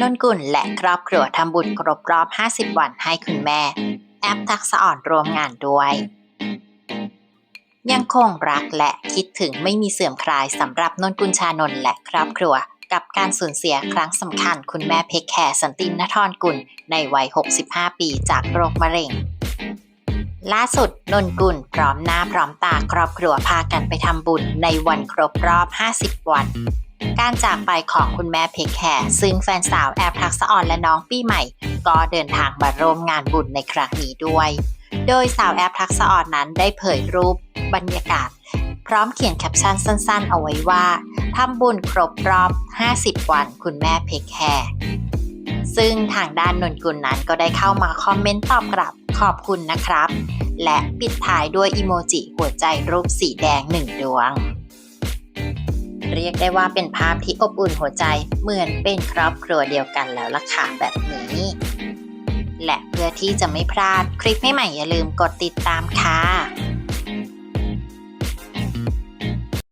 นนกุลและครอบครัวทำบุญครบรอบ 50 วันให้คุณแม่ แอปทักษะอ่อนรวมงานด้วย ยังคงรักและคิดถึงไม่มีเสื่อมคลายสำหรับนนกุลชานนท์และครอบครัว กับการสูญเสียครั้งสำคัญคุณแม่เพคแคร์สันตินทรกุลในวัย 65 ปีจากโรคมะเร็งล่าสุดนนกุลพร้อมหน้าพร้อมตาครอบครัวพากันไปทำบุญในวันครบรอบ 50 วัน การจากไปของคุณแม่เพคแคร์ซึ่งแฟนสาวแอบทักษะอ่อนและน้องปีใหม่ ก็เดินทางมาร่วมงานบุญในครั้งนี้ด้วย โดยสาวแอปทักษะอ่อนนั้นได้เผยรูปบรรยากาศ พร้อมเขียนแคปชั่นสั้นๆ เอาไว้ว่าทำบุญครบรอบ 50 วันคุณแม่เพคแคร์ซึ่งทางด้านนนกุลนั้นก็ได้เข้ามาคอมเมนต์ตอบกลับขอบคุณนะครับ และปิดท้ายด้วยอีโมจิหัวใจรูปสีแดงหนึ่งดวง เรียกได้ว่าเป็นภาพที่อบอุ่นหัวใจเหมือนเป็นครอบครัวเดียวกันแล้วล่ะค่ะแบบนี้ และเพื่อที่จะไม่พลาดคลิปใหม่ๆอย่าลืมกดติดตามค่ะ